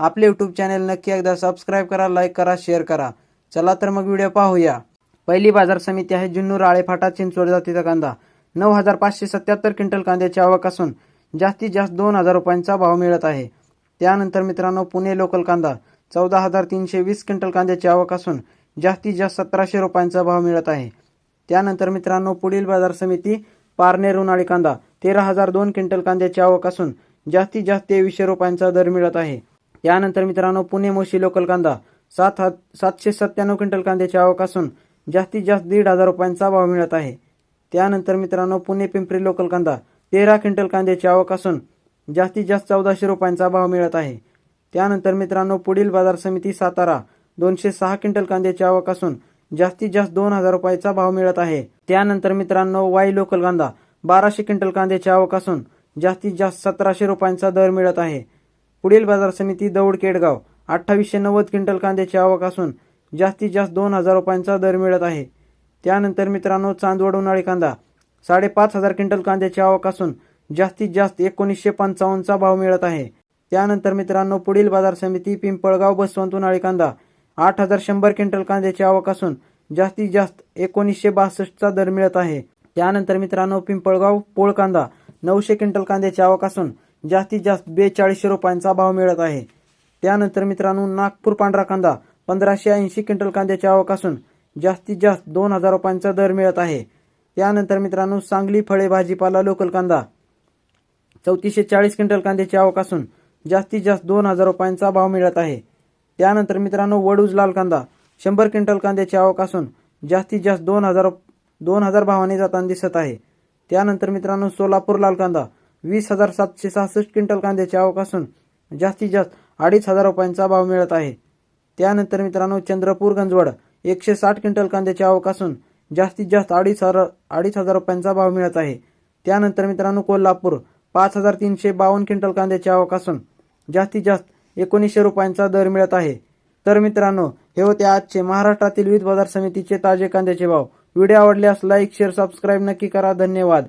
आपले YouTube channel नक्की एकदा सबस्क्राईब करा लाईक करा शेअर करा. चला तर मग व्हिडिओ पाहूया. पहिली बाजार समिती आहे जुन्नूर आळेफाटा चिंचवड जातीचा कांदा. नऊ हजार पाचशे सत्याहत्तर क्विंटल कांद्याची आवक असून जास्तीत जास्त दोन हजार रुपयांचा भाव मिळत आहे. त्यानंतर मित्रांनो पुणे लोकल कांदा. चौदा हजार तीनशे वीस क्विंटल कांद्याची आवक असून जास्तीत जास्त सतराशे रुपयांचा भाव मिळत आहे. त्यानंतर मित्रांनो पुढील बाजार समिती पारनेर उन्हाळी कांदा. तेरा हजार दोन क्विंटल कांद्याची आवक असून जास्तीत जास्त तेवीसशे रुपयांचा दर मिळत आहे. यानंतर मित्रांनो पुणे मोशी लोकल कांदा. सात हात सातशे सत्त्याण्णव क्विंटल कांद्याची आवक असून जास्तीत जास्त दीड हजार रुपयांचा भाव मिळत आहे. त्यानंतर मित्रांनो पुणे पिंपरी लोकल कांदा. तेरा क्विंटल कांद्याची आवक असून जास्तीत जास्त चौदाशे रुपयांचा भाव मिळत आहे. त्यानंतर मित्रांनो पुढील बाजार समिती सातारा. दोनशे सहा क्विंटल कांद्याची आवक असून जास्तीत जास्त दोन हजार रुपयाचा भाव मिळत आहे. त्यानंतर मित्रांनो वाई लोकल कांदा. बाराशे क्विंटल कांद्याची आवक असून जास्तीत जास्त सतराशे रुपयांचा दर मिळत आहे. पुढील बाजार समिती दौड केडगाव अठ्ठावीसशे नव्वद क्विंटल कांद्याची आवक असून जास्तीत जास्त दोन हजार रुपयांचा दर मिळत आहे. त्यानंतर मित्रांनो चांदवड उन्हाळी कांदा साडेपाच हजार क्विंटल कांद्याची आवक असून जास्तीत जास्त एकोणीसशे पंचावन्नचा भाव मिळत आहे. त्यानंतर मित्रांनो पुढील बाजार समिती पिंपळगाव बसवंत उन्हाळी कांदा आठ हजार शंभर क्विंटल कांद्याची आवक असून जास्तीत जास्त एकोणीसशे बासष्टचा दर मिळत आहे. त्यानंतर मित्रांनो पिंपळगाव पोळ कांदा नऊशे क्विंटल कांद्याची आवक असून जास्तीत जास्त बेचाळीसशे रुपयांचा भाव मिळत आहे. त्यानंतर मित्रांनो नागपूर पांढरा कांदा पंधराशे ऐंशी क्विंटल कांद्याची आवक असून जास्तीत जास्त दोन हजार रुपयांचा दर मिळत आहे. त्यानंतर मित्रांनो सांगली फळे भाजीपाला लोकल कांदा चौतीसशे चाळीस क्विंटल कांद्याची आवक असून जास्तीत जास्त दोन हजार रुपयांचा भाव मिळत आहे. त्यानंतर मित्रांनो वडूज लाल कांदा शंभर क्विंटल कांद्याची आवक असून जास्तीत जास्त दोन हजार दोन हजार भावाने जाताना दिसत आहे. त्यानंतर मित्रांनो सोलापूर लाल कांदा वीस हजार सातशे सहासष्ट क्विंटल कांद्याची आवक असून जास्तीत जास्त अडीच हजार रुपयांचा भाव मिळत आहे. त्यानंतर मित्रांनो चंद्रपूर गंजवड एकशे साठ क्विंटल कांद्याची आवक असून जास्तीत जास्त अडीच हजार अडीच हजार रुपयांचा भाव मिळत आहे. त्यानंतर मित्रांनो कोल्हापूर पाच हजार तीनशे बावन्न क्विंटल कांद्याची आवक असून जास्तीत जास्त एकोणीसशे रुपयांचा दर मिळत आहे. तर मित्रांनो हे होते आजचे महाराष्ट्रातील विविध बाजार समितीचे ताजे कांद्याचे भाव. व्हिडिओ आवडल्यास लाईक शेअर सबस्क्राईब नक्की करा. धन्यवाद.